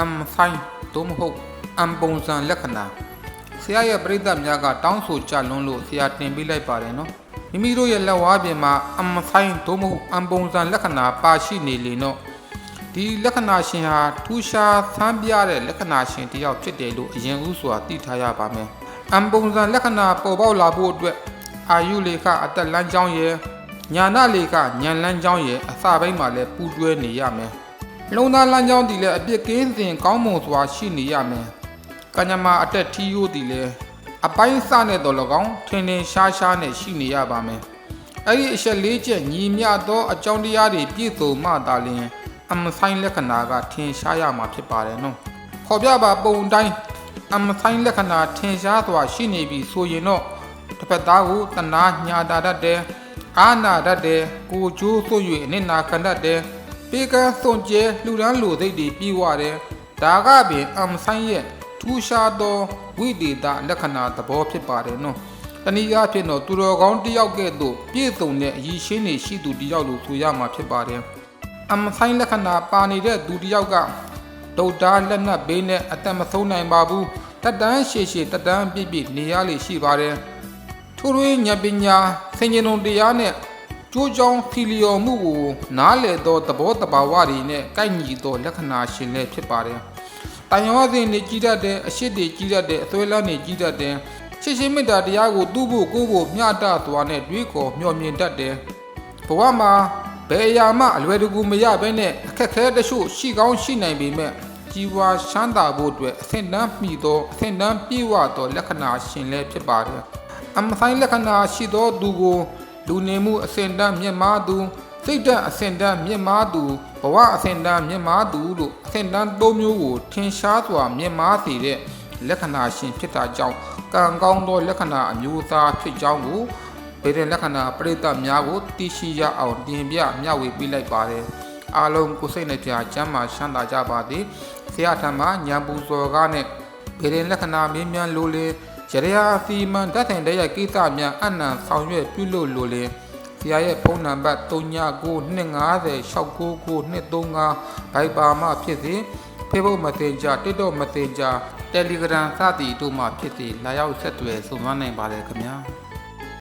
အမ်ဖိုင်းသို့မဟုတ်အမ်ပုံစံလက္ခဏာဆရာရဲ့ပြိဿများကတောင်းဆိုကြလွန်းလို့ဆရာတင်ပေးလိုက်ပါတယ်နော်မိမိတို့ရဲ့လက်ဝါးပြင်မှာအမ်ဖိုင်းသို့မဟုတ်အမ်ပုံစံလက္ခဏာပါရှိနေလေနော်ဒီလက္ခဏာရှင်ဟာထူးခြားသမ်းပြတဲ့လက္ခဏာရှင်တစ်ယောက်ဖြစ်တယ်လို့အရင်ဦးစွာသိထားရပါမယ်အမ်ပုံစံလက္ခဏာပေါ်ပေါက်လာဖို့အတွက်အာယုလေခအသက်လမ်းကြောင်းရဲ့ညာနာလေခညံလမ်းကြောင်းရဲ့အစပိုင်းမှာလည်းပူးတွဲနေရမယ် လုံသားလမ်းကြောင်းတည်လည်းအပြစ်ကင်းစင်ကောင်းမွန်စွာရှိနေရမယ်။ကညမာအတက်ထီယိုတည်လည်းအပိုင်းစနဲ့တော်၎င်းထင်းထင်းရှားရှားနဲ့ရှိနေရပါမယ်။အဲ့ဒီအချက်လေးချက်ညီမျှသောအကြောင်းတရားတွေပြည့်စုံမှသာလျှင်အမဆိုင်လက္ခဏာကထင်ရှားရမှာဖြစ်ပါတယ်နော်။ခေါ်ပြပါပုံတိုင်းအမဆိုင်လက္ခဏာထင်ရှားစွာရှိနေပြီဆိုရင်တော့တစ်ဖက်သားကိုတနာညာတာတတ်တယ်။အာနာတတ်တယ်။ကိုကျိုးဆို့၍အနစ်နာခံတတ်တယ်။ ပေကန်းစွန်ကျဲလှူဒန်းလူသိပ်တွေပြီးွားတယ်ဒါကပင်အမ်ဆိုင်ရဲ့ထူးခြားသောဝိသေသလက္ခဏာသဘောဖြစ်ပါတယ်နော်တနည်းအားဖြင့်တော့သူတော်ကောင်းတစ်ယောက်ကဲ့သို့ပြည့်စုံတဲ့အရည်ရှင်းနေရှိသူတစ်ယောက်လို့ဆိုရမှာဖြစ်ပါတယ်အမ်ဆိုင်လက္ခဏာပါနေတဲ့သူတစ်ယောက်ကဒုတ်တာလက်နက်ဘေးနဲ့အသက်မဆုံးနိုင်ပါဘူးတက်တန်းရှည်ရှည်တက်တန်းပြည့်ပြည့်နေရလေရှိပါတယ်ထိုးထွေးဉာဏ်ပညာဆင်ញင်ုံတရားနဲ့ ကြိုးကြောင်းဖီလျော်မှုကိုနားလေသောသဘောတဘာဝတွေနဲ့ကိုက်ညီသောလက္ခဏာရှင်လည်းဖြစ်ပါတယ်။တန်ရောစဉ်နေကြီးတတ်တဲ့အရှိတွေကြီးတတ်တဲ့အသွေးလန်းနေကြီးတတ်တဲ့ရှစ်ရှင်းမေတ္တာတရားကိုသူ့ဖို့ကိုယ့်ကိုမျှတသွားနဲ့တွေးခေါ်မျှော်မြင်တတ်တယ်။ဘဝမှာဘယ်အရာမှအလွယ်တကူမရဘဲနဲ့အခက်ခဲတချို့ရှိကောင်းရှိနိုင်ပေမဲ့ကြီးပွားချမ်းသာဖို့အတွက်အဆင့်တန်းမှီသောအဆင့်တန်းပြည့်ဝသောလက္ခဏာရှင်လည်းဖြစ်ပါတယ်။အမဆိုင်လက္ခဏာရှိသောသူကို လူနေမှုအစဉ်တန်းမြင့်မားသူစိတ်ဓာတ်အစဉ်တန်းမြင့်မားသူဘဝအစဉ်တန်းမြင့်မားသူလို့အစဉ်တန်းသုံးမျိုးကိုထင်ရှားစွာမြင့်မားစေတဲ့လက္ခဏာရှင်ဖြစ်တာကြောင့်ကံကောင်းသောလက္ခဏာအမျိုးအစားဖြစ်ကြောင်းကိုဗေဒင်လက္ခဏာပရိသတ်များကိုသိရှိရအောင်တင်ပြမျှဝေပေးလိုက်ပါတယ်အားလုံးကိုယ်စိတ်နှကြကျမ်းမာချမ်းသာကြပါသည်ဆရာထံမှညံပူစော်ကားနဲ့ဗေဒင်လက္ခဏာမင်းများလိုလေ ရရယာစီမံတတ်တဲ့တဲ့ရဲ့ကိစ္စများအနံဆောင်ရွက်ပြုလို့လိုလေဆရာရဲ့ဖုန်းနံပါတ်399250 69935ဘိုက်ပါမှဖြစ်စေ Facebook Messenger TikTok Messenger Telegram စသည်တို့မှဖြစ်စေလာရောက်ဆက်သွယ်ဆုံမနိုင်ပါတယ်ခင်ဗျာ